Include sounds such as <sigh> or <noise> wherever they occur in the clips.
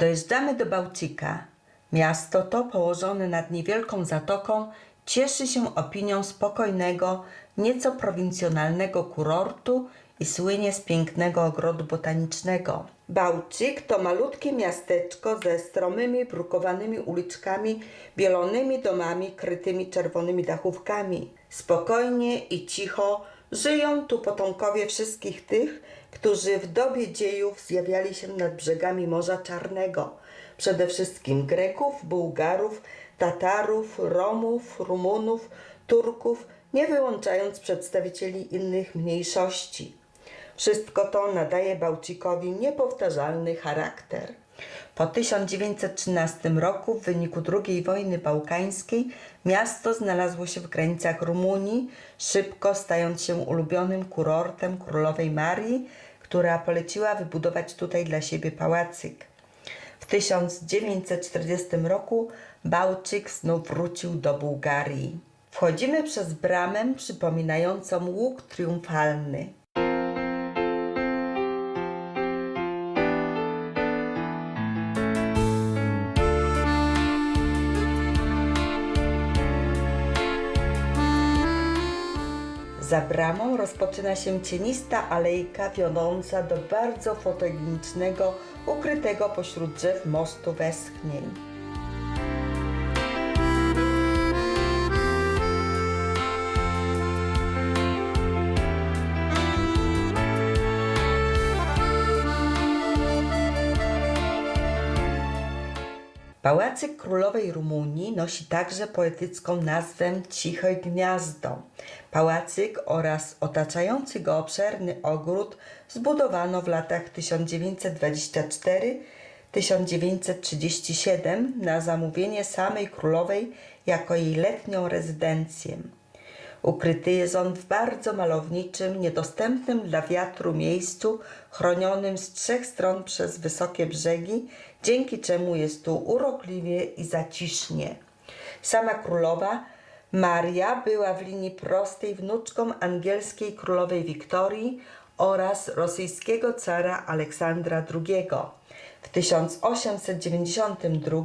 Dojeżdżamy do Bałcika. Miasto to, położone nad niewielką zatoką, cieszy się opinią spokojnego, nieco prowincjonalnego kurortu i słynie z pięknego ogrodu botanicznego. Bałcik to malutkie miasteczko ze stromymi, brukowanymi uliczkami, bielonymi domami krytymi czerwonymi dachówkami. Spokojnie i cicho żyją tu potomkowie wszystkich tych, którzy w dobie dziejów zjawiali się nad brzegami Morza Czarnego. Przede wszystkim Greków, Bułgarów, Tatarów, Romów, Rumunów, Turków, nie wyłączając przedstawicieli innych mniejszości. Wszystko to nadaje Bałcikowi niepowtarzalny charakter. Po 1913 roku, w wyniku II wojny bałkańskiej, miasto znalazło się w granicach Rumunii, szybko stając się ulubionym kurortem królowej Marii, która poleciła wybudować tutaj dla siebie pałacyk. W 1940 roku Bałczyk znów wrócił do Bułgarii. Wchodzimy przez bramę przypominającą łuk triumfalny. Za bramą rozpoczyna się cienista alejka wiodąca do bardzo fotogenicznego, ukrytego pośród drzew mostu westchnień. Pałacyk Królowej Rumunii nosi także poetycką nazwę Ciche Gniazdo. Pałacyk oraz otaczający go obszerny ogród zbudowano w latach 1924-1937 na zamówienie samej królowej jako jej letnią rezydencję. Ukryty jest on w bardzo malowniczym, niedostępnym dla wiatru miejscu, chronionym z trzech stron przez wysokie brzegi, dzięki czemu jest tu urokliwie i zacisznie. Sama królowa Maria była w linii prostej wnuczką angielskiej królowej Wiktorii oraz rosyjskiego cara Aleksandra II. W 1892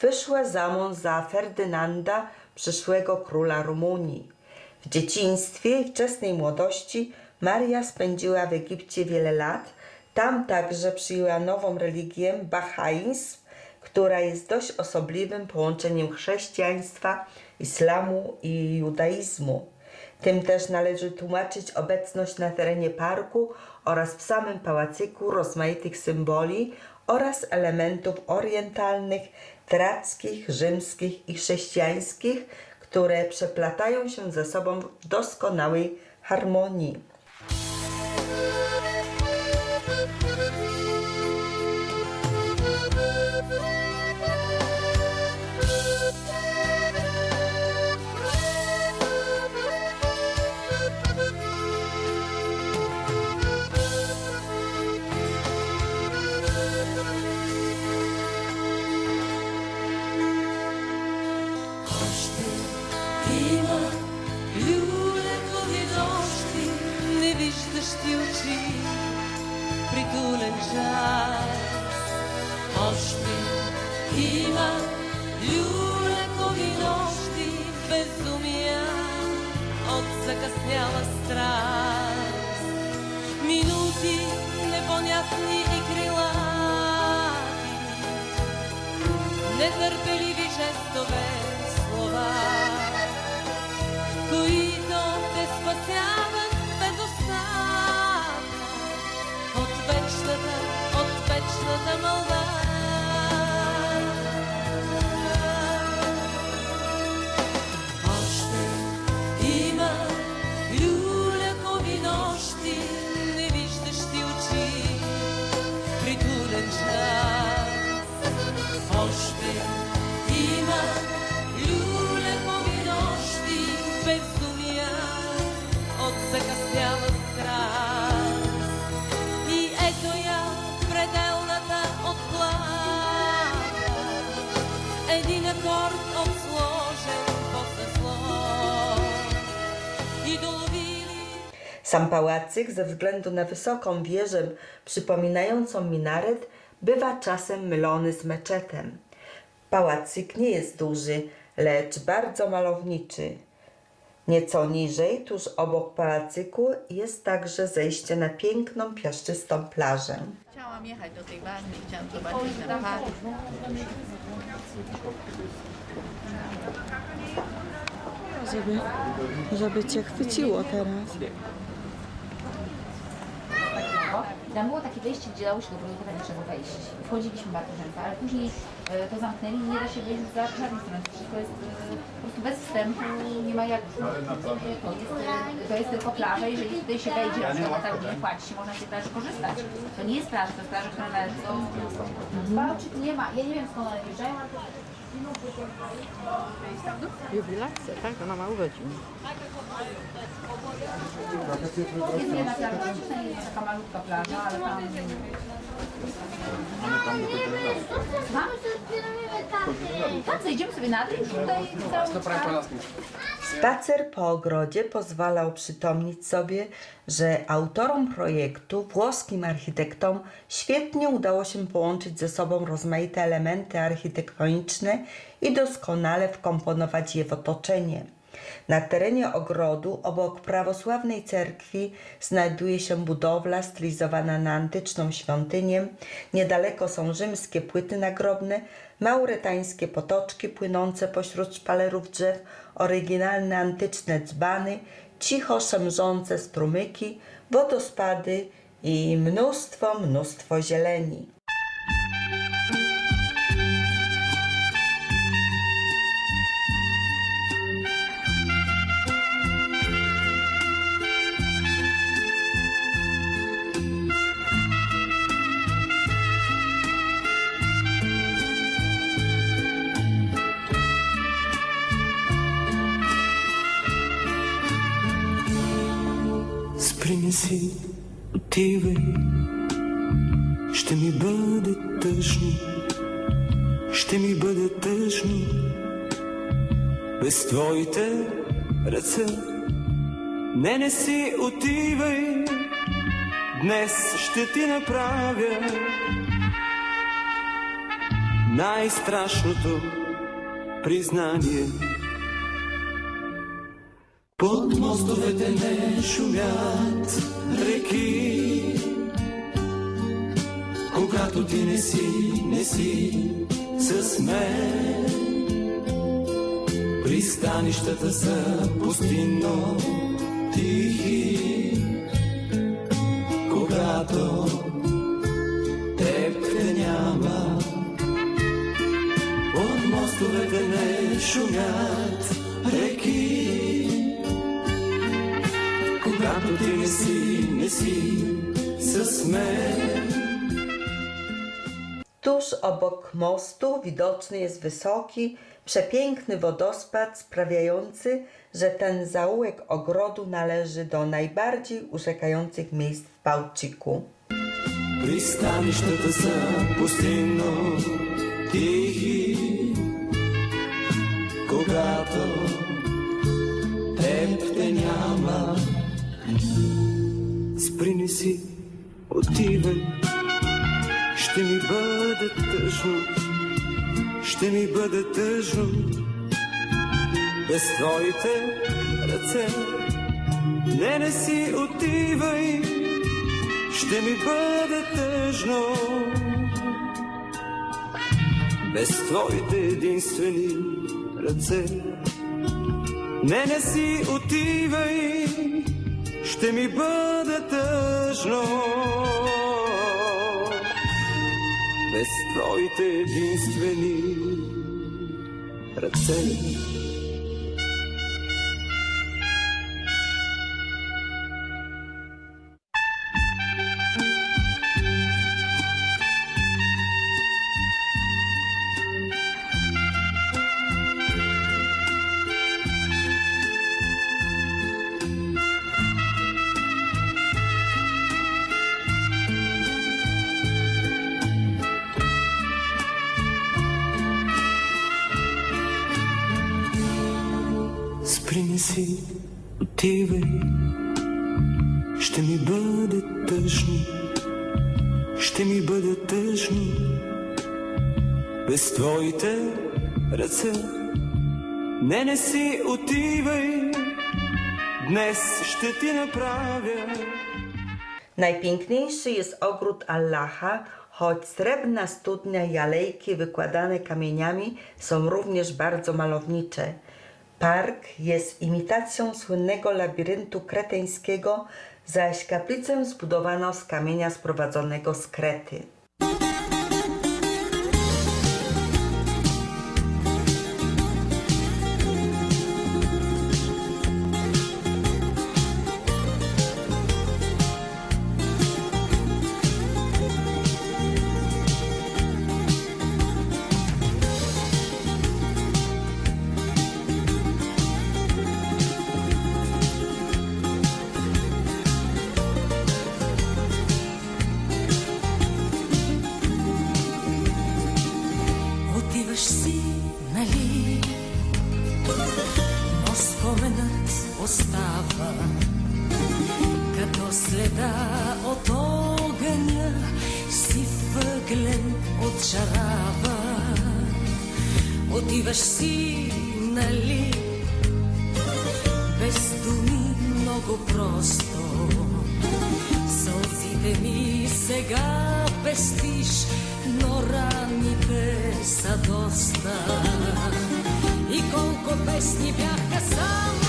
wyszła za mąż za Ferdynanda, przyszłego króla Rumunii. W dzieciństwie i wczesnej młodości Maria spędziła w Egipcie wiele lat. Tam także przyjęła nową religię bahaizm, która jest dość osobliwym połączeniem chrześcijaństwa, islamu i judaizmu. Tym też należy tłumaczyć obecność na terenie parku oraz w samym pałacyku rozmaitych symboli oraz elementów orientalnych, trackich, rzymskich i chrześcijańskich, które przeplatają się ze sobą w doskonałej harmonii. Притулен час. Още има люлекови нощи, безумия от закъсняла страст. Минути непонятни и крилати, нетърпеливи жестове слова, които те спасяват toda maldade. Sam pałacyk ze względu na wysoką wieżę przypominającą minaret bywa czasem mylony z meczetem. Pałacyk nie jest duży, lecz bardzo malowniczy. Nieco niżej, tuż obok pałacyku, jest także zejście na piękną, piaszczystą plażę. Chciałam jechać do tej bazni, chciałam zobaczyć ten park. Żeby, żeby cię chwyciło teraz. Tam było takie wejście, gdzie dało się do projektowania naszego wejść. Wchodziliśmy bardzo często, ale później e, to zamknęli i nie da się wejść za żadnej strony. Wszystko jest e, po prostu bez wstępu, nie ma jak... To jest, e, to jest tylko plaża, jeżeli tutaj się wejdzie, na przykład tak nie płaci się, można z tej plaży korzystać. To nie jest plaża, to jest plaża, która należy do... Bałczyk nie ma, ja nie wiem skąd one wjeżdżają, ale to Jubilację, tak? Ona ma urodzin. jest jedna plaża, jest taka malutka plaża, ale tam... Mamy tam zejdziemy sobie na dół już tutaj cały czas. Spacer po ogrodzie pozwala uprzytomnić sobie, że autorom projektu, włoskim architektom, świetnie udało się połączyć ze sobą rozmaite elementy architektoniczne i doskonale wkomponować je w otoczenie. Na terenie ogrodu, obok prawosławnej cerkwi, znajduje się budowla stylizowana na antyczną świątynię. Niedaleko są rzymskie płyty nagrobne, mauretańskie potoczki płynące pośród szpalerów drzew, oryginalne antyczne dzbany, cicho szemrzące strumyki, wodospady i mnóstwo, mnóstwo zieleni. Спреми си, отивай, ще ми бъде тъжно, ще ми бъде тъжно, без твоите ръце. Не, не си отивай, днес ще ти направя най-страшното признание. Под мостовете не шумят реки, когато ти не си, не си с мен. Пристанищата са пустинно тихи, когато теб те няма. Под мостовете не шумят реки, когато ти не си, не си с мен. Tuż obok mostu widoczny jest wysoki, przepiękny wodospad sprawiający, że ten zaułek ogrodu należy do najbardziej urzekających miejsc w Bałtyku. Пристанищата са пустинно тихи, когато теб те няма. Спри не си, отивай, ще ми бъде тъжно, ще ми бъде тъжно, без твоите ръце. Не, не си отивай, ще ми бъде тъжно. Без твоите единствени ръце. Не, не си отивай, ще ми бъде тъжно без твоите единствени ръце. Спри не си, отивай, ще ми бъде тъжно, ще ми бъдат тъжни без твоите ръце. Не, не си отивай, днес ще ти направя Najpiękniejszy jest ogród Allaha, choć srebrna studnia i alejki wykładane kamieniami są również bardzo malownicze. Park jest imitacją słynnego labiryntu kreteńskiego, zaś kaplicę zbudowano z kamienia sprowadzonego z Krety. песни мягко сам.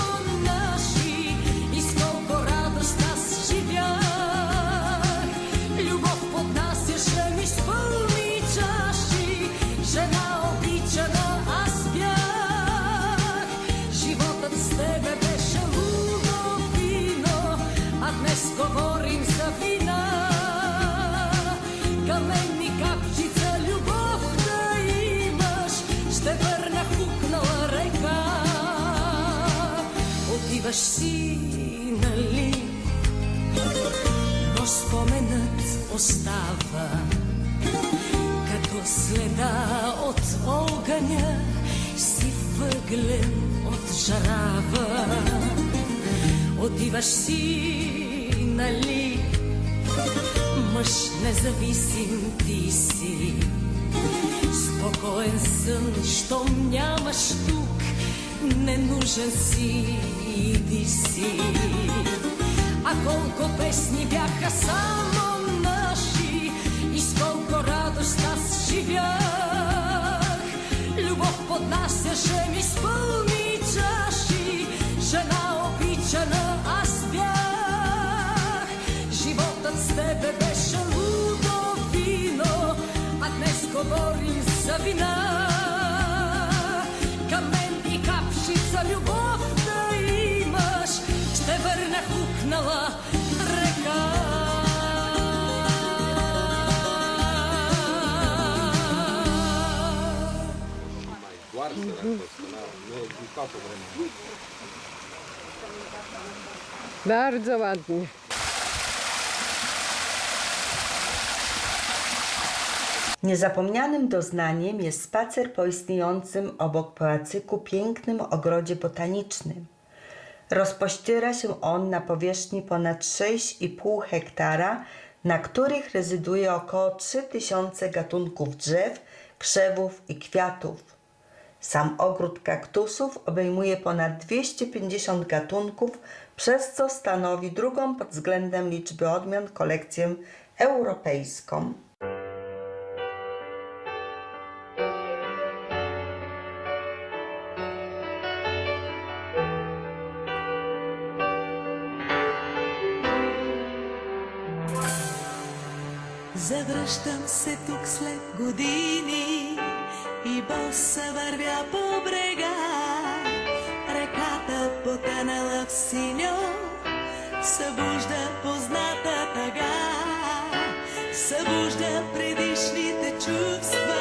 Си, нали? Но споменът остава като следа от огъня си въглен от жарава. Отиваш си, нали? Мъж независим ти си. Спокоен сън, щом нямаш тук, ненужен си, идиси, а колко песни бяха само наші, і сколько радость нас живе, любов под нас же мій. Bardzo ładnie. Niezapomnianym doznaniem jest spacer po istniejącym obok pałacyku pięknym ogrodzie botanicznym. Rozpościera się on na powierzchni ponad 6,5 hektara, na których rezyduje około 3000 gatunków drzew, krzewów i kwiatów. Sam ogród kaktusów obejmuje ponad 250 gatunków, przez co stanowi drugą pod względem liczby odmian kolekcję europejską. Завръщам се тук след години и боса вървя по брега. Реката потънала в синьо, събужда позната тъга. Събужда предишните чувства,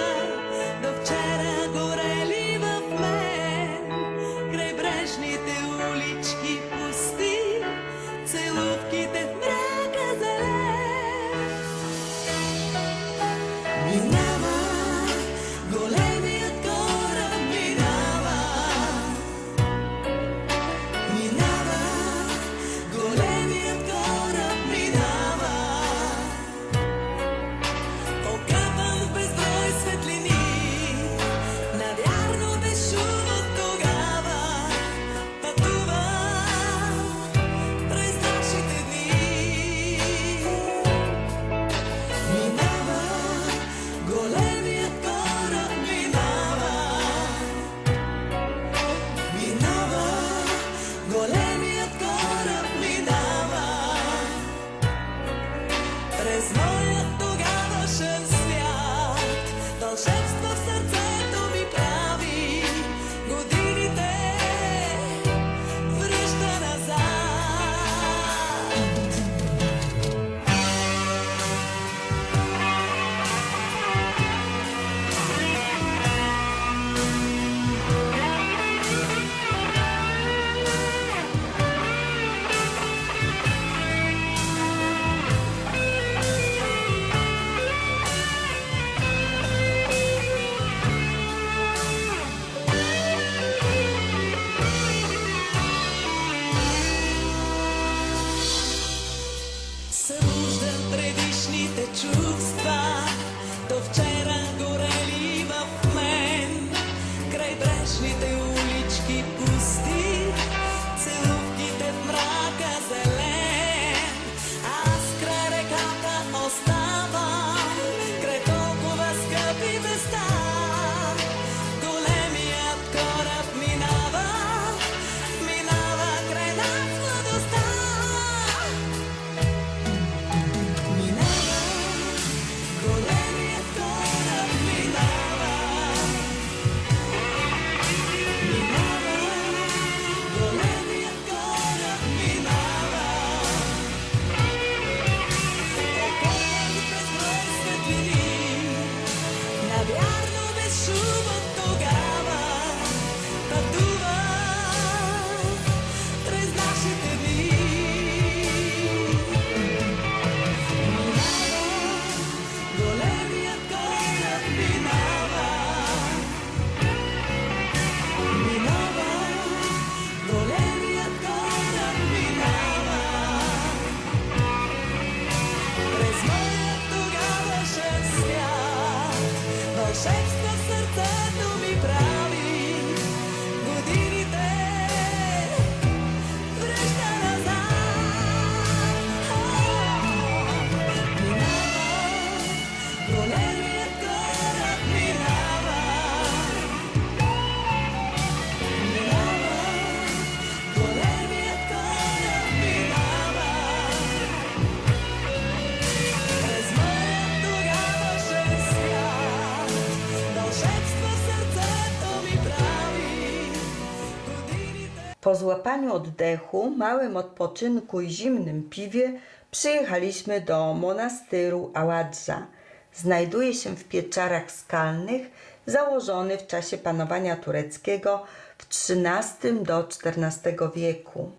Po złapaniu oddechu, małym odpoczynku i zimnym piwie przyjechaliśmy do monastyru Aładża. Znajduje się w pieczarach skalnych, założony w czasie panowania tureckiego w XIII do XIV wieku.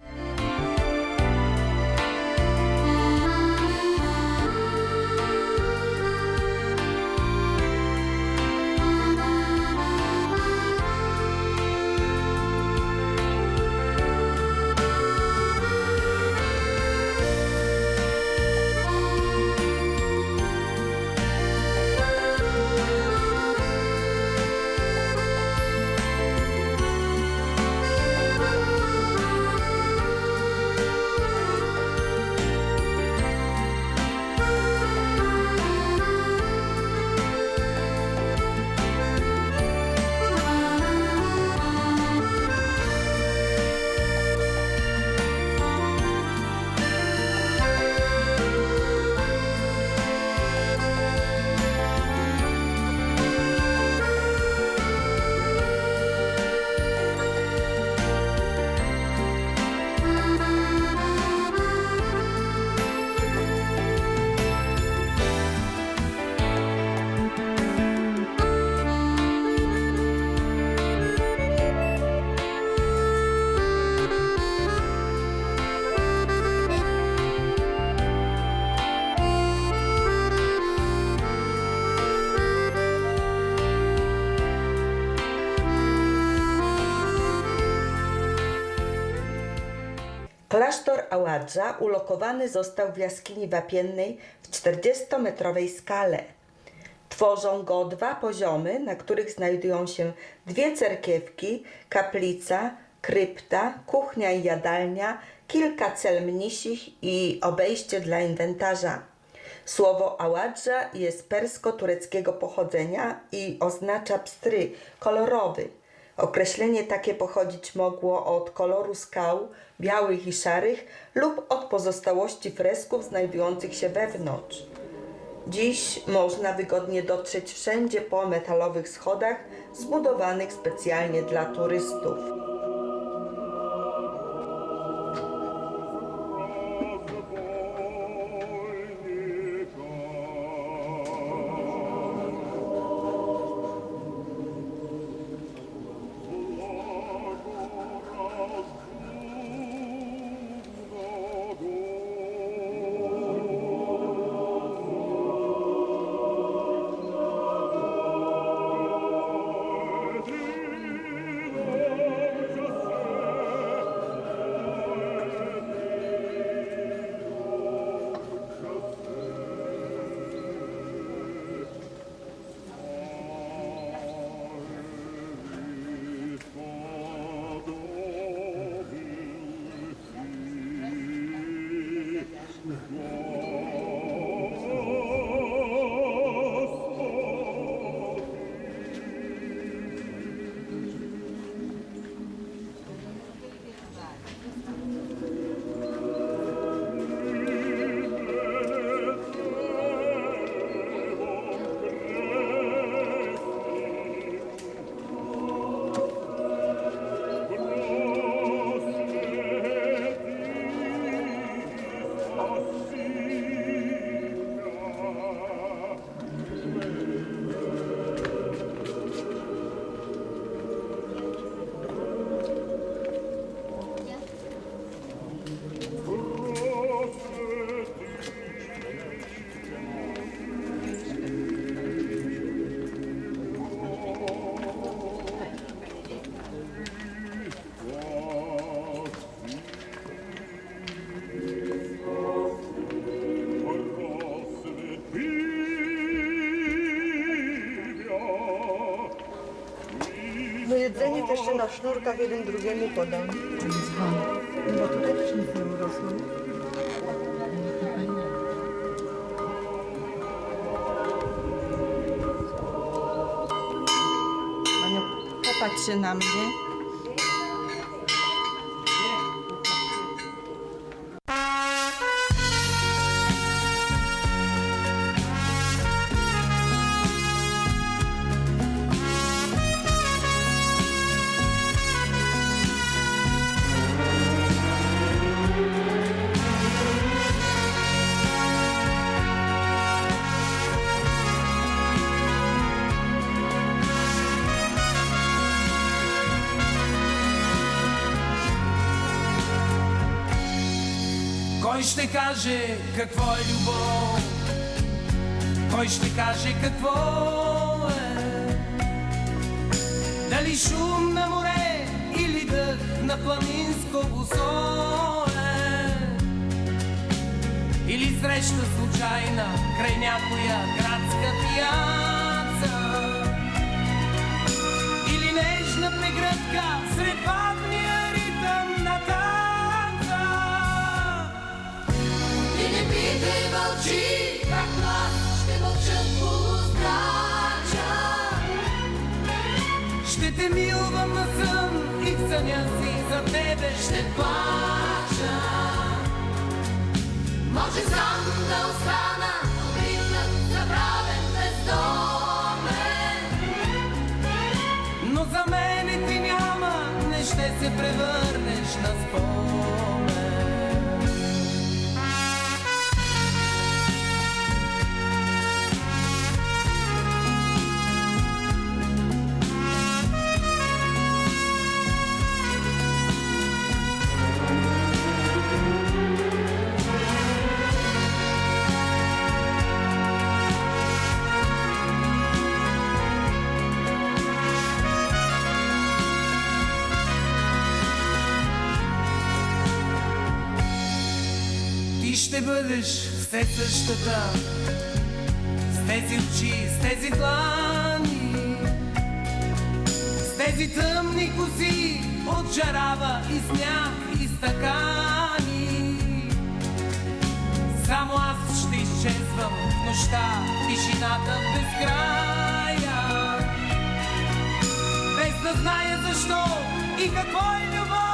Klasztor Aładża ulokowany został w jaskini wapiennej w 40-metrowej skale. Tworzą go dwa poziomy, na których znajdują się dwie cerkiewki, kaplica, krypta, kuchnia i jadalnia, kilka cel mnisich i obejście dla inwentarza. Słowo aładża jest persko-tureckiego pochodzenia i oznacza pstry, kolorowy. Określenie takie pochodzić mogło od koloru skał, białych i szarych, lub od pozostałości fresków znajdujących się wewnątrz. Dziś można wygodnie dotrzeć wszędzie po metalowych schodach zbudowanych specjalnie dla turystów. Na sznurkach jeden drugiemu podam. Bo tutaj też nic nie urosło. Maniu, popatrz na mnie. Кой ще каже какво е любов? Кой ще каже какво е? Дали шум на море или дъх на планинско босое? Или среща случайна край някоя градска пияца? Или нежна прегръдка сред бавния Ще те милвам на сън и в си за тебе ще плача. Може сам да остана, обринат, забравен, бездомен. Но за мене ти няма, не ще се превърнеш Ти ще бъдеш все същата. С тези очи, с тези длани. С тези тъмни коси От жарава и сняг и стакани. Само аз ще изчезвам в нощта Тишината в безкрая Без да зная защо и какво е любов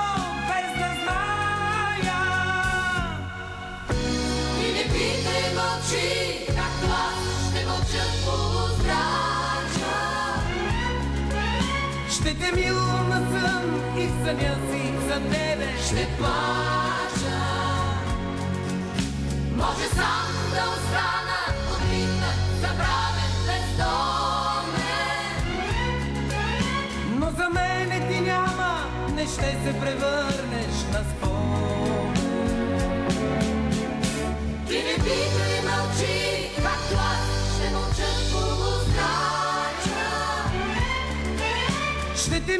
Ще те милувам на сън и в съня си за тебе Ще плача. Може сам да остана Отвинна, забравен, бездомен Но за мене ти няма Не ще се превърнеш на спомен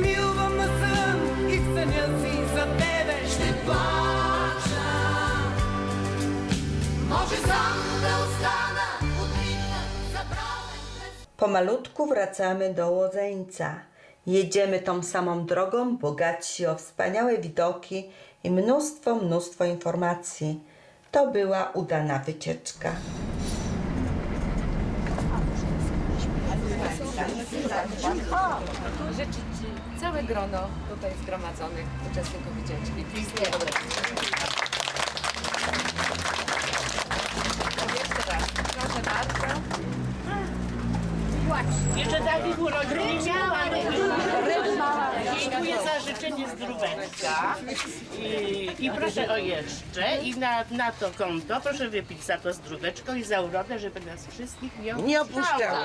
miłowamısın Hiç sen yazıysa deveşti płacza Może sam ustanę Pomalutku wracamy do Łodzeńca. Jedziemy tą samą drogą, bogatsi o wspaniałe widoki i mnóstwo, mnóstwo informacji. To była udana wycieczka. Rzeczywiście całe grono tutaj zgromadzonych uczestników wycieczki. Dobrego. Jeszcze raz, proszę bardzo. Jeszcze takich urodzin nie miałam. Dziękuję za życzenie zdróweczka. I, I proszę o jeszcze. I na, na to konto proszę wypić za to zdróweczko i za urodę, żeby nas wszystkich nie opuszczała. Nie opuszczała.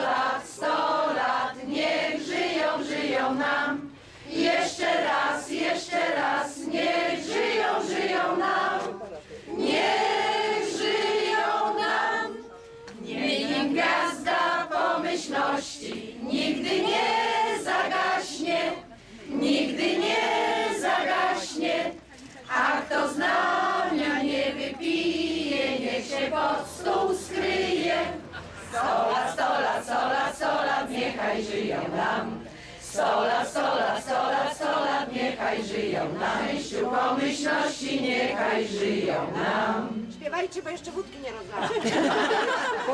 Śpiewajcie, bo jeszcze wódki nie rozlałam. <laughs>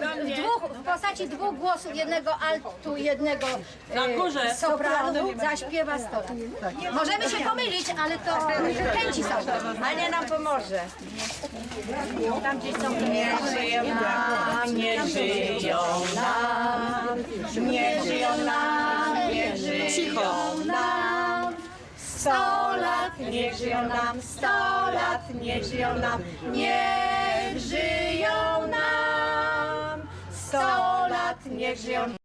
W, dwóch, w postaci dwóch głosów, jednego altu, jednego e, sopranu, zaśpiewa sto Możemy się pomylić, ale to chęci są. Ania nam pomoże. Tam gdzieś są Nie żyją nam, nie żyją nam, nie żyją nam, nie żyją nam. Sto lat, niech żyją nam, sto lat, niech żyją nam, niech żyją nam. Sto lat, niech żyją